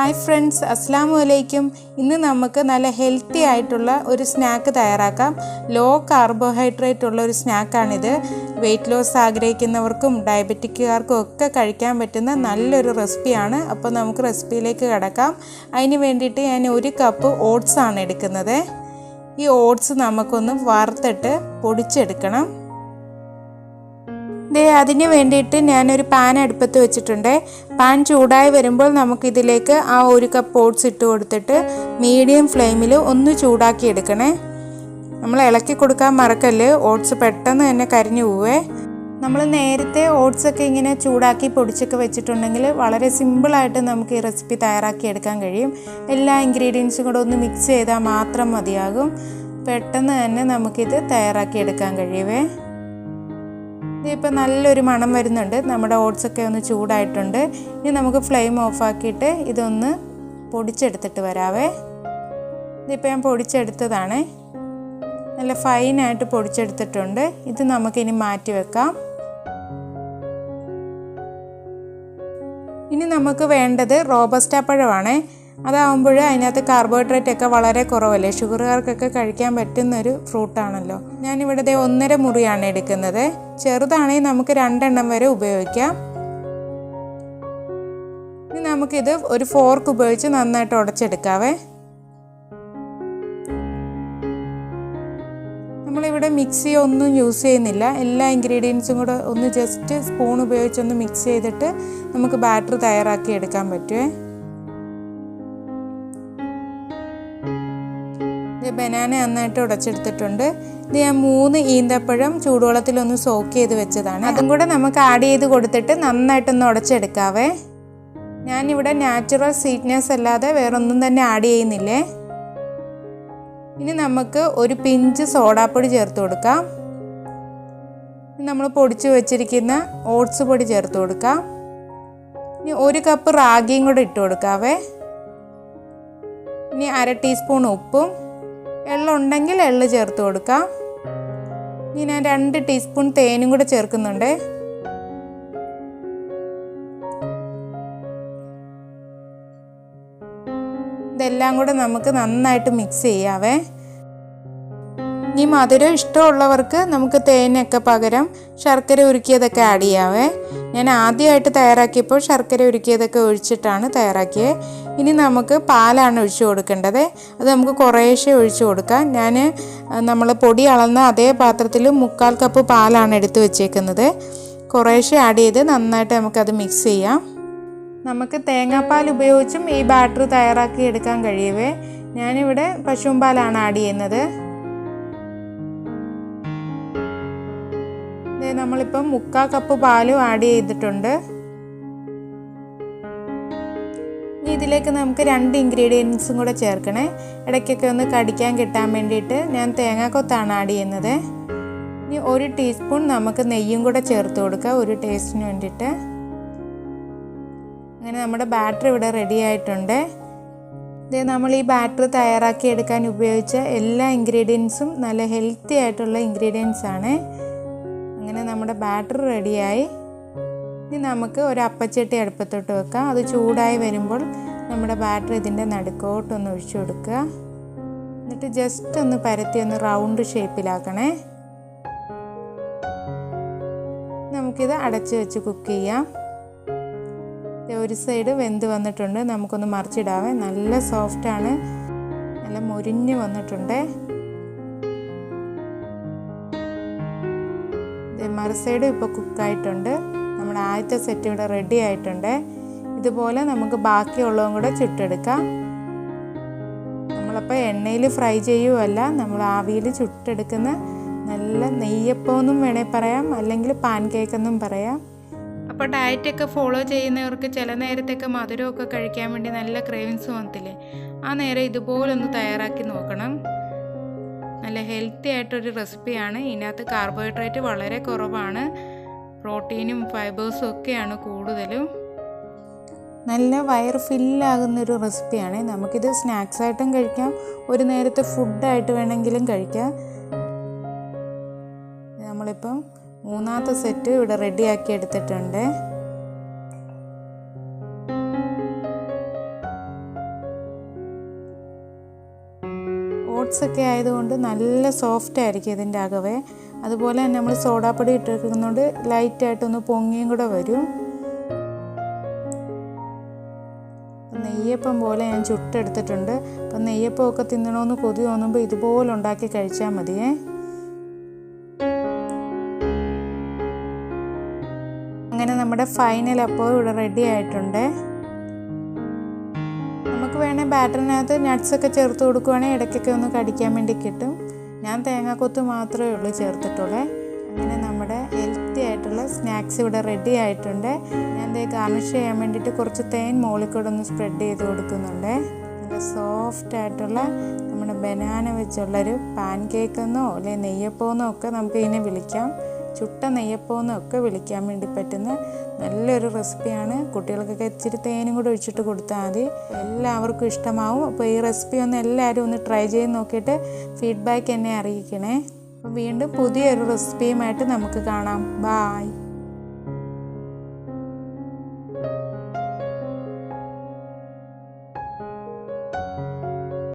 Hi friends അസ്സാം വലൈക്കും ഇന്ന് നമുക്ക് നല്ല ഹെൽത്തി ആയിട്ടുള്ള ഒരു സ്നാക്ക് തയ്യാറാക്കാം. ലോ കാർബോഹൈഡ്രേറ്റ് ഉള്ള ഒരു സ്നാക്കാണിത് വെയിറ്റ് ലോസ് ആഗ്രഹിക്കുന്നവർക്കും ഡയബറ്റിക്കുകാർക്കും ഒക്കെ കഴിക്കാൻ പറ്റുന്ന നല്ലൊരു റെസിപ്പിയാണ് അപ്പോൾ നമുക്ക് റെസിപ്പിയിലേക്ക് കിടക്കാം. അതിന് വേണ്ടിയിട്ട് ഞാൻ ഒരു കപ്പ് ഓട്സ് ആണ് എടുക്കുന്നത്. ഈ ഓട്സ് നമുക്കൊന്ന് വറുത്തിട്ട് പൊടിച്ചെടുക്കണം. ദേ അതിന് വേണ്ടിയിട്ട് ഞാനൊരു പാൻ അടുപ്പത്ത് വെച്ചിട്ടുണ്ട്. പാൻ ചൂടായി വരുമ്പോൾ നമുക്കിതിലേക്ക് ആ ഒരു കപ്പ് ഓട്സ് ഇട്ട് കൊടുത്തിട്ട് മീഡിയം ഫ്ലെയിമിൽ ഒന്ന് ചൂടാക്കി എടുക്കണേ. നമ്മൾ ഇളക്കി കൊടുക്കാൻ മറക്കല്ല്? ഓട്സ് പെട്ടെന്ന് തന്നെ കരിഞ്ഞു പോവേ. നമ്മൾ നേരത്തെ ഓട്സൊക്കെ ഇങ്ങനെ ചൂടാക്കി പൊടിച്ചൊക്കെ വെച്ചിട്ടുണ്ടെങ്കിൽ വളരെ സിമ്പിളായിട്ട് നമുക്ക് ഈ റെസിപ്പി തയ്യാറാക്കി എടുക്കാൻ കഴിയും. എല്ലാ ഇൻഗ്രീഡിയൻസും കൂടെ ഒന്ന് മിക്സ് ചെയ്താൽ മാത്രം മതിയാകും. പെട്ടെന്ന് തന്നെ നമുക്കിത് തയ്യാറാക്കി എടുക്കാൻ കഴിയുമേ ഇതിപ്പോൾ നല്ലൊരു മണം വരുന്നുണ്ട്. നമ്മുടെ ഓട്സൊക്കെ ഒന്ന് ചൂടായിട്ടുണ്ട്. ഇനി നമുക്ക് ഫ്ലെയിം ഓഫാക്കിയിട്ട് ഇതൊന്ന് പൊടിച്ചെടുത്തിട്ട് വരാവേ. ഇതിപ്പോൾ ഞാൻ പൊടിച്ചെടുത്തതാണ്. നല്ല ഫൈനായിട്ട് പൊടിച്ചെടുത്തിട്ടുണ്ട്. ഇത് നമുക്കിനി മാറ്റി വെക്കാം. ഇനി നമുക്ക് വേണ്ടത് റോബസ്റ്റ പഴമാണ്. അതാവുമ്പോൾ അതിനകത്ത് കാർബോഹൈഡ്രേറ്റ് ഒക്കെ വളരെ കുറവല്ലേ? ഷുഗറുകാർക്കൊക്കെ കഴിക്കാൻ പറ്റുന്ന ഒരു ഫ്രൂട്ടാണല്ലോ ഞാനിവിടെ ദേ ഒന്നര മുറിയാണ് എടുക്കുന്നത്. ചെറുതാണെങ്കിൽ നമുക്ക് രണ്ടെണ്ണം വരെ ഉപയോഗിക്കാം. ഇനി നമുക്കിത് ഒരു ഫോർക്ക് ഉപയോഗിച്ച് നന്നായിട്ട് ഉടച്ചെടുക്കാവേ. നമ്മളിവിടെ മിക്സി ഒന്നും യൂസ് ചെയ്യുന്നില്ല. എല്ലാ ഇൻഗ്രീഡിയൻസും കൂടെ ഒന്ന് ജസ്റ്റ് സ്പൂൺ ഉപയോഗിച്ചൊന്ന് മിക്സ് ചെയ്തിട്ട് നമുക്ക് ബാറ്റർ തയ്യാറാക്കി എടുക്കാൻ പറ്റുമേ ബനാന നന്നായിട്ട് ഉടച്ചെടുത്തിട്ടുണ്ട്. ഇത് ഞാൻ മൂന്ന് ഈന്തപ്പഴം ചൂടുവെള്ളത്തിൽ ഒന്ന് സോക്ക് ചെയ്ത് വെച്ചതാണ്. അതും കൂടെ നമുക്ക് ആഡ് ചെയ്ത് കൊടുത്തിട്ട് നന്നായിട്ടൊന്ന് ഉടച്ചെടുക്കാവേ. ഞാനിവിടെ നാച്ചുറൽ സ്വീറ്റ്നെസ് അല്ലാതെ വേറൊന്നും തന്നെ ആഡ് ചെയ്യുന്നില്ലേ? ഇനി നമുക്ക് ഒരു പിഞ്ച് സോഡാപ്പൊടി ചേർത്ത് കൊടുക്കാം. നമ്മൾ പൊടിച്ച് വെച്ചിരിക്കുന്ന ഓട്സ് പൊടി ചേർത്ത് കൊടുക്കാം. ഇനി ഒരു കപ്പ് റാഗിയും കൂടെ ഇട്ട് കൊടുക്കാവേ. ഇനി അര ടീസ്പൂൺ ഉപ്പും എള്ളുണ്ടെങ്കിൽ എള്ള് ചേർത്ത് കൊടുക്കാം. ഇനി ഞാൻ രണ്ട് ടീസ്പൂൺ തേനും കൂടെ ചേർക്കുന്നുണ്ട്. ഇതെല്ലാം കൂടെ നമുക്ക് നന്നായിട്ട് മിക്സ് ചെയ്യാവേ. ഇനി മധുരം ഇഷ്ടമുള്ളവർക്ക് നമുക്ക് തേനൊക്കെ പകരം ശർക്കര ഉരുക്കിയതൊക്കെ ആഡ് ചെയ്യാവേ. ഞാൻ ആദ്യമായിട്ട് തയ്യാറാക്കിയപ്പോൾ ശർക്കര ഉരുക്കിയതൊക്കെ ഒഴിച്ചിട്ടാണ് തയ്യാറാക്കിയത് ഇനി നമുക്ക് പാലാണ് ഒഴിച്ചു കൊടുക്കേണ്ടത്. അത് നമുക്ക് കുറേശ്ശെ ഒഴിച്ചു കൊടുക്കാം. ഞാൻ നമ്മൾ പൊടി അളന്ന അതേ പാത്രത്തിൽ മുക്കാൽ കപ്പ് പാലാണ് എടുത്ത് വെച്ചേക്കുന്നത്. കുറേശ്ശെ ആഡ് ചെയ്ത് നന്നായിട്ട് നമുക്കത് മിക്സ് ചെയ്യാം. നമുക്ക് തേങ്ങാപ്പാൽ ഉപയോഗിച്ചും ഈ ബാറ്റർ തയ്യാറാക്കി എടുക്കാൻ കഴിയുവേ. ഞാനിവിടെ പശുമ്പാലാണ് പാലാണ് ആഡ് ചെയ്യുന്നത്. നമ്മളിപ്പം മുക്കാൽ കപ്പ് പാലും ആഡ് ചെയ്തിട്ടുണ്ട്. ഇനി ഇതിലേക്ക് നമുക്ക് രണ്ട് ഇൻഗ്രീഡിയൻസും കൂടെ ചേർക്കണേ. ഇടയ്ക്കൊക്കെ ഒന്ന് കടിക്കാൻ കിട്ടാൻ വേണ്ടിയിട്ട് ഞാൻ തേങ്ങാക്കൊത്താണ് ആഡ് ചെയ്യുന്നത്. ഇനി ഒരു ടീസ്പൂൺ നമുക്ക് നെയ്യും കൂടെ ചേർത്ത് കൊടുക്കുക ഒരു ടേസ്റ്റിന് വേണ്ടിയിട്ട്. അങ്ങനെ നമ്മുടെ ബാറ്റർ ഇവിടെ റെഡി ആയിട്ടുണ്ട്. ഇത് നമ്മൾ ഈ ബാറ്റർ തയ്യാറാക്കി എടുക്കാൻ ഉപയോഗിച്ച എല്ലാ ഇൻഗ്രീഡിയൻസും നല്ല ഹെൽത്തി ആയിട്ടുള്ള ഇൻഗ്രീഡിയൻസ് ആണ് അങ്ങനെ നമ്മുടെ ബാറ്റർ റെഡിയായി. ഇനി നമുക്ക് ഒരു അപ്പച്ചട്ടി അടുപ്പത്തോട്ട് വെക്കാം. അത് ചൂടായി വരുമ്പോൾ നമ്മുടെ ബാറ്റർ ഇതിന്റെ നടുക്കോട്ടൊന്ന് ഒഴിച്ചു കൊടുക്കുക. എന്നിട്ട് ജസ്റ്റ് ഒന്ന് പരത്തി ഒന്ന് റൗണ്ട് ഷേപ്പിലാക്കണേ നമുക്കിത് അടച്ച് വെച്ച് കുക്ക് ചെയ്യാം. ഒരു സൈഡ് വെന്ത് വന്നിട്ടുണ്ട്. നമുക്കൊന്ന് മറിച്ചിടാവേ. നല്ല സോഫ്റ്റാണ് നല്ല മുരിഞ്ഞ് വന്നിട്ടുണ്ട്. മറു സൈഡ് ഇപ്പോൾ കുക്കായിട്ടുണ്ട്. നമ്മുടെ ആദ്യത്തെ സെറ്റ് ഇവിടെ റെഡി ആയിട്ടുണ്ട്. ഇതുപോലെ നമുക്ക് ബാക്കിയുള്ളതും കൂടെ ചുട്ടെടുക്കാം. നമ്മളപ്പോൾ എണ്ണയിൽ ഫ്രൈ ചെയ്യുമല്ല നമ്മൾ ആവിയിൽ ചുട്ടെടുക്കുന്ന നല്ല നെയ്യപ്പമെന്നും വേണേൽ പറയാം അല്ലെങ്കിൽ പാൻ കേക്ക് എന്നും പറയാം. അപ്പോൾ ഡയറ്റൊക്കെ ഫോളോ ചെയ്യുന്നവർക്ക് ചില നേരത്തൊക്കെ മധുരമൊക്കെ കഴിക്കാൻ വേണ്ടി നല്ല ക്രേവിങ്സ് വന്നത്തില്ലേ ആ നേരം ഇതുപോലൊന്ന് തയ്യാറാക്കി നോക്കണം. നല്ല ഹെൽത്തി ആയിട്ടൊരു റെസിപ്പിയാണ് ഇതിനകത്ത് കാർബോഹൈഡ്രേറ്റ് വളരെ കുറവാണ്. പ്രോട്ടീനും ഫൈബേഴ്സും ഒക്കെയാണ് കൂടുതലും. നല്ല വയർ ഫില്ലാകുന്നൊരു റെസിപ്പിയാണ് നമുക്കിത് സ്നാക്സ് ആയിട്ടും കഴിക്കാം. ഒരു നേരത്തെ ഫുഡായിട്ട് വേണമെങ്കിലും കഴിക്കാം. നമ്മളിപ്പം മൂന്നാമത്തെ സെറ്റ് ഇവിടെ റെഡിയാക്കി എടുത്തിട്ടുണ്ട്. ഒക്കെ ആയതുകൊണ്ട് നല്ല സോഫ്റ്റ് ആയിരിക്കും ഇതിന്റെ അകവേ. അതുപോലെ തന്നെ നമ്മൾ സോഡാപ്പൊടി ഇട്ടിരിക്കുന്നതുകൊണ്ട് ലൈറ്റായിട്ടൊന്ന് പൊങ്ങിയും കൂടെ വരും. നെയ്യപ്പം പോലെ ഞാൻ ചുട്ടെടുത്തിട്ടുണ്ട്. അപ്പം നെയ്യപ്പമൊക്കെ തിന്നണമെന്ന് കൊതി തോന്നുമ്പോൾ ഇതുപോലെ ഉണ്ടാക്കി കഴിച്ചാൽ മതിയേ. അങ്ങനെ നമ്മുടെ ഫൈനൽ അപ്പോൾ ഇവിടെ റെഡി ആയിട്ടുണ്ട്. നമുക്ക് വേണേൽ ബാറ്ററിനകത്ത് നട്ട്സൊക്കെ ചേർത്ത് കൊടുക്കുവാണെങ്കിൽ ഇടയ്ക്കൊക്കെ ഒന്ന് കടിക്കാൻ വേണ്ടി കിട്ടും. ഞാൻ തേങ്ങാക്കൊത്ത് മാത്രമേ ഉള്ളൂ ചേർത്തിട്ടുള്ളേ. അങ്ങനെ നമ്മുടെ ഹെൽത്തി ആയിട്ടുള്ള സ്നാക്സ് ഇവിടെ റെഡി ആയിട്ടുണ്ട്. ഞാൻ ദേ ഗാർണിഷ് ചെയ്യാൻ വേണ്ടിയിട്ട് കുറച്ച് തേൻ മുകളിൽ കൂടെ ഒന്ന് സ്പ്രെഡ് ചെയ്ത് കൊടുക്കുന്നുണ്ട്. നല്ല സോഫ്റ്റ് ആയിട്ടുള്ള നമ്മുടെ ബനാന വെച്ചുള്ളൊരു പാൻ കേക്ക് എന്നോ അല്ലെങ്കിൽ നെയ്യപ്പമെന്നോ ഒക്കെ നമുക്ക് ഇതിനെ വിളിക്കാം. ചുട്ട നെയ്യപ്പമെന്നൊക്കെ വിളിക്കാൻ വേണ്ടി പറ്റുന്ന നല്ലൊരു റെസിപ്പിയാണ്. കുട്ടികൾക്കൊക്കെ ഇച്ചിരി തേനും കൂടെ ഒഴിച്ചിട്ട് കൊടുത്താൽ മതി. എല്ലാവർക്കും ഇഷ്ടമാവും. അപ്പോൾ ഈ റെസിപ്പി ഒന്ന് എല്ലാവരും ഒന്ന് ട്രൈ ചെയ്ത് നോക്കിയിട്ട് ഫീഡ്ബാക്ക് എന്നെ അറിയിക്കണേ. അപ്പോൾ വീണ്ടും പുതിയൊരു റെസിപ്പിയുമായിട്ട് നമുക്ക് കാണാം. ബായ്.